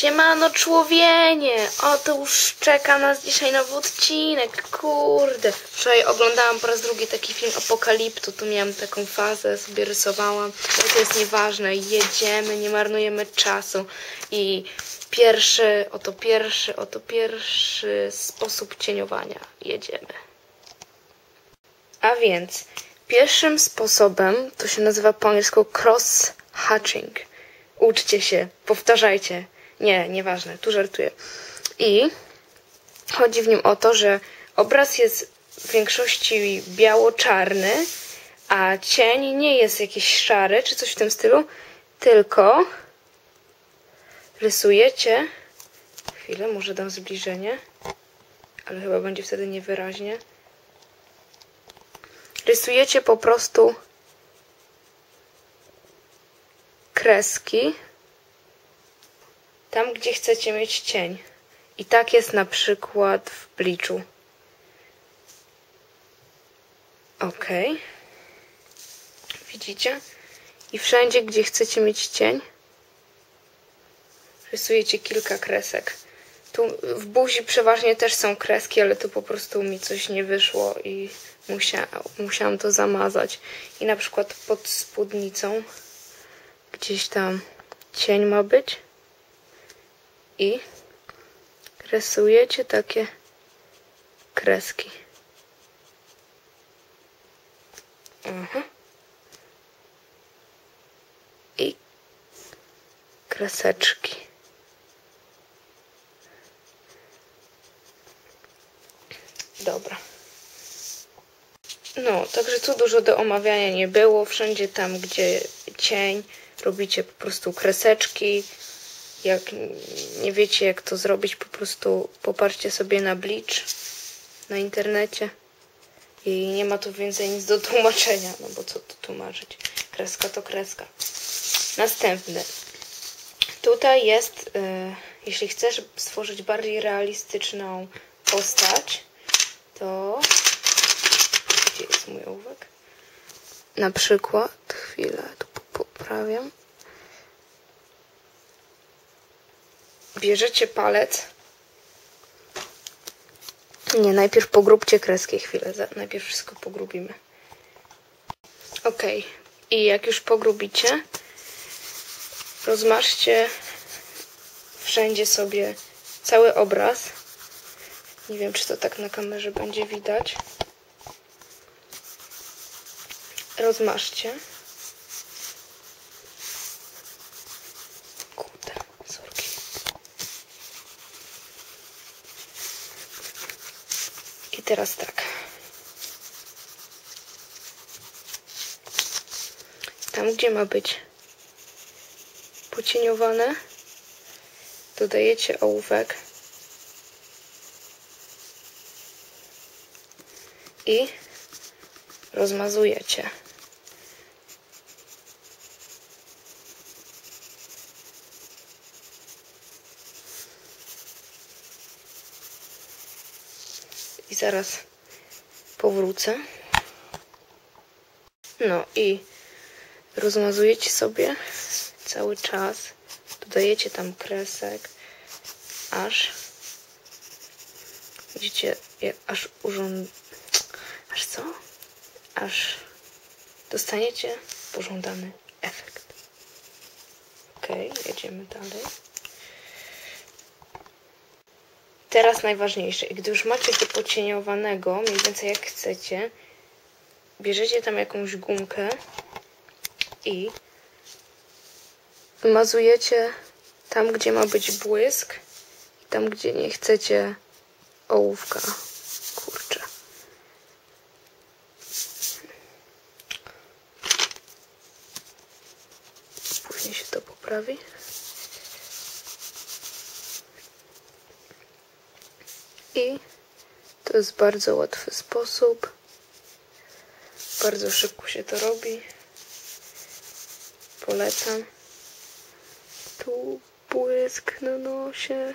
Siemano człowienie! Oto już czeka nas dzisiaj nowy odcinek, kurde. Wczoraj oglądałam po raz drugi taki film Apokaliptu, tu miałam taką fazę, sobie rysowałam. Ale to jest nieważne, jedziemy, nie marnujemy czasu. I pierwszy, oto pierwszy, oto pierwszy sposób cieniowania. Jedziemy. A więc pierwszym sposobem to się nazywa po angielsku cross hatching. Uczcie się, powtarzajcie. Nie, nieważne, tu żartuję. I chodzi w nim o to, że obraz jest w większości biało-czarny, a cień nie jest jakiś szary czy coś w tym stylu, tylko rysujecie. Chwilę, może dam zbliżenie, ale chyba będzie wtedy niewyraźnie. Rysujecie po prostu kreski tam, gdzie chcecie mieć cień. I tak jest na przykład w bliczu. Ok. Widzicie? I wszędzie, gdzie chcecie mieć cień, rysujecie kilka kresek. Tu w buzi przeważnie też są kreski, ale tu po prostu mi coś nie wyszło i musia, musiałam to zamazać. I na przykład pod spódnicą gdzieś tam cień ma być i rysujecie takie kreski. Mhm. I kreseczki. Dobra. No, także tu dużo do omawiania nie było. Wszędzie tam, gdzie cień, robicie po prostu kreseczki. Jak nie wiecie, jak to zrobić, po prostu popatrzcie sobie na Bleach na internecie. I nie ma tu więcej nic do tłumaczenia, no bo co tu tłumaczyć? Kreska to kreska. Następny. Tutaj jest, y, jeśli chcesz stworzyć bardziej realistyczną postać, to gdzie jest mój ołówek? Na przykład, chwilę, tu poprawiam. Bierzecie palec. Nie, najpierw pogróbcie kreskę chwilę. Najpierw wszystko pogrubimy. Ok. I jak już pogrubicie, rozmaszcie wszędzie sobie cały obraz. Nie wiem, czy to tak na kamerze będzie widać. Rozmaszcie. Kurde, sorki. I teraz tak. Tam, gdzie ma być pocieniowane, dodajecie ołówek i rozmazujecie. I zaraz powrócę. No i rozmazujecie sobie cały czas. Dodajecie tam kresek, aż widzicie, aż urząd... Aż co? Aż dostaniecie pożądany efekt. Ok, jedziemy dalej. Teraz najważniejsze. Gdy już macie to pocieniowanego, mniej więcej jak chcecie, bierzecie tam jakąś gumkę i wymazujecie tam, gdzie ma być błysk i tam, gdzie nie chcecie ołówka. Kurczę. Później się to poprawi. To jest bardzo łatwy sposób. Bardzo szybko się to robi. Polecam. Tu błysk na nosie.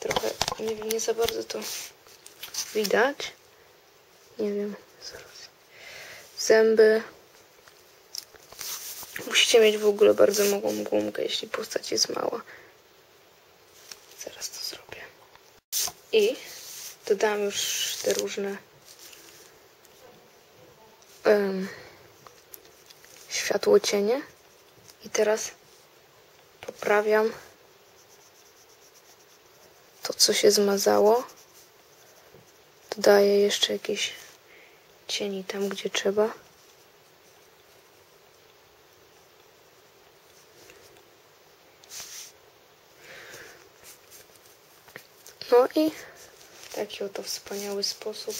Trochę, nie nie za bardzo to widać. Nie wiem, zaraz. Zęby. musicie mieć w ogóle bardzo małą gumkę, jeśli postać jest mała. Zaraz to zrobię. I dodam już te różne um, światło cienie. I teraz poprawiam to, co się zmazało. Dodaję jeszcze jakieś cieni tam, gdzie trzeba. No i w taki oto wspaniały sposób.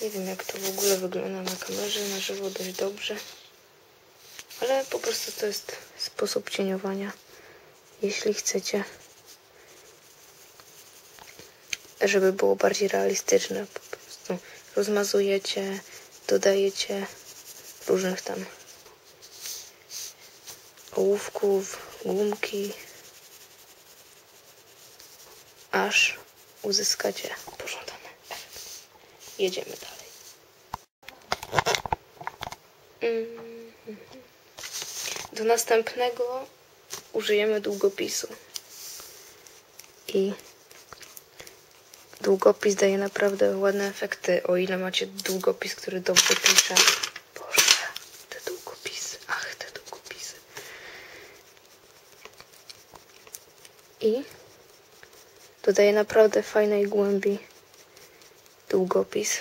Nie wiem jak to w ogóle wygląda na kamerze, na żywo dość dobrze. Ale po prostu to jest sposób cieniowania. Jeśli chcecie, żeby było bardziej realistyczne, po prostu rozmazujecie, dodajecie różnych tam ołówków, gumki, aż uzyskacie pożądany efekt. Jedziemy dalej. Mm, Do następnego użyjemy długopisu. I długopis daje naprawdę ładne efekty, o ile macie długopis, który dobrze pisze. Boże, te długopisy, ach, te długopisy. I dodaje naprawdę fajnej głębi długopis.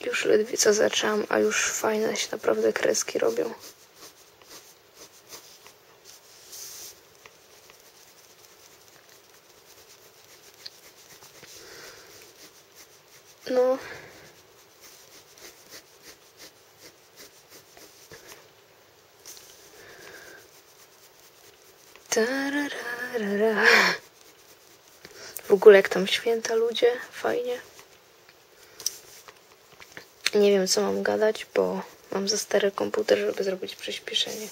Już ledwie co zaczęłam, a już fajne się naprawdę kreski robią. No. W ogóle jak tam święta ludzie, fajnie. Nie wiem co mam gadać, bo mam za stary komputer, żeby zrobić przyspieszenie.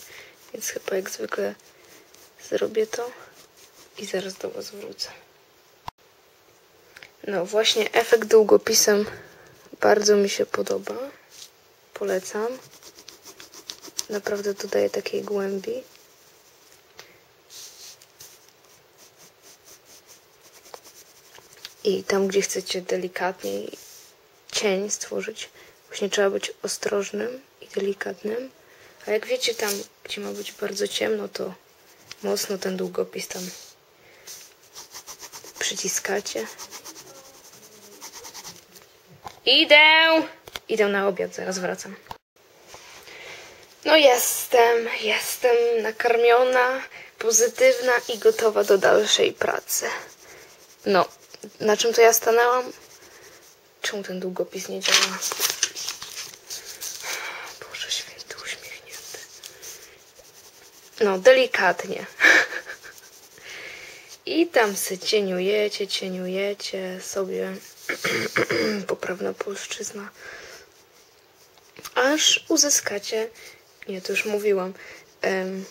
Więc chyba jak zwykle zrobię to i zaraz do Was wrócę. No właśnie efekt długopisem bardzo mi się podoba. Polecam. Naprawdę dodaje takiej głębi. I tam, gdzie chcecie delikatniej cień stworzyć, właśnie trzeba być ostrożnym i delikatnym. A jak wiecie, tam, gdzie ma być bardzo ciemno, to mocno ten długopis tam przyciskacie. Idę! Idę na obiad, zaraz wracam. No jestem, jestem nakarmiona, pozytywna i gotowa do dalszej pracy. No, na czym to ja stanęłam? Czemu ten długopis nie działa? Boże święty, uśmiechnięty. No, delikatnie. I tam se cieniujecie, cieniujecie sobie. Poprawna polszczyzna. Aż uzyskacie, nie, to już mówiłam, em,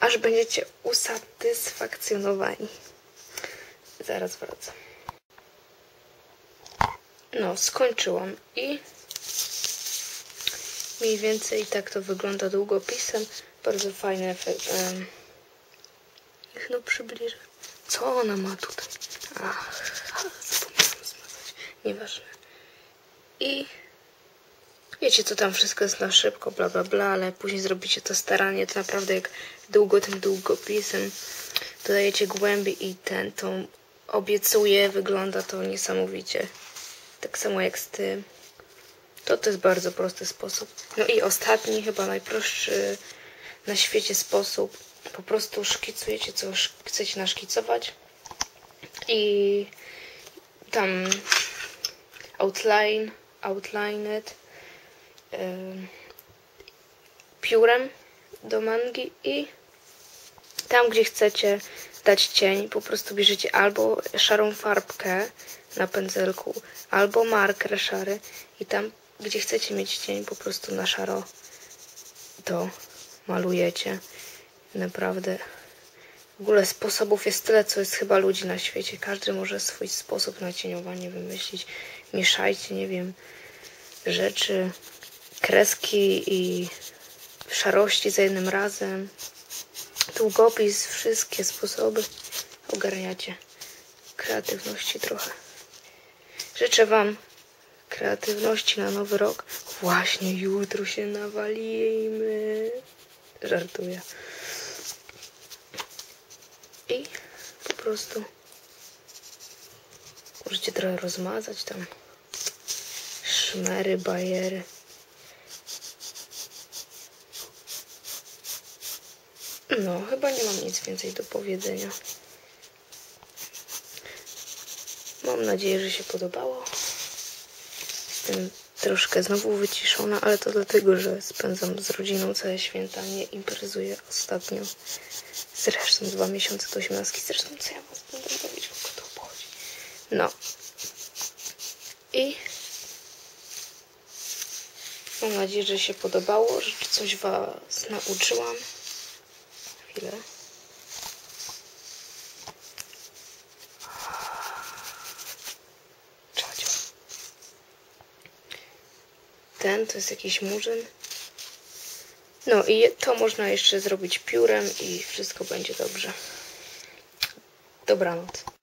aż będziecie usatysfakcjonowani. Zaraz wracam. No, skończyłam i mniej więcej tak to wygląda długopisem. Bardzo fajny efekt. no przybliżę. Co ona ma tutaj? Ach, zapomniałam zmazać. Nieważne. I wiecie, to tam wszystko jest na szybko, bla, bla, bla, ale później zrobicie to staranie, to naprawdę jak długo tym długopisem dodajecie głębi i ten, to obiecuję, wygląda to niesamowicie. Tak samo jak z tym. To to jest bardzo prosty sposób. No i ostatni, chyba najprostszy na świecie sposób. Po prostu szkicujecie, co chcecie naszkicować i tam outline, outline it em, piórem do mangi i tam, gdzie chcecie dać cień, po prostu bierzecie albo szarą farbkę na pędzelku, albo marker szary i tam, gdzie chcecie mieć cień, po prostu na szaro to malujecie. Naprawdę. W ogóle sposobów jest tyle, co jest chyba ludzi na świecie. Każdy może swój sposób na cieniowanie wymyślić. Mieszajcie, nie wiem, rzeczy. kreski i szarości za jednym razem. Długopis, wszystkie sposoby ogarniacie. Kreatywności trochę. Życzę Wam kreatywności na nowy rok. Właśnie jutro się nawalimy. Żartuję. I po prostu możecie trochę rozmazać tam szmery, bajery. No, chyba nie mam nic więcej do powiedzenia. Mam nadzieję, że się podobało. Jestem troszkę znowu wyciszona, ale to dlatego, że spędzam z rodziną całe święta, nie imprezuję ostatnio. Zresztą dwa miesiące do osiemnastki, zresztą co ja was będę kogo to obchodzi. No. I mam nadzieję, że się podobało, że coś was nauczyłam. Chwilę. Ten to jest jakiś murzyn. No i to można jeszcze zrobić piórem i wszystko będzie dobrze. Dobranoc.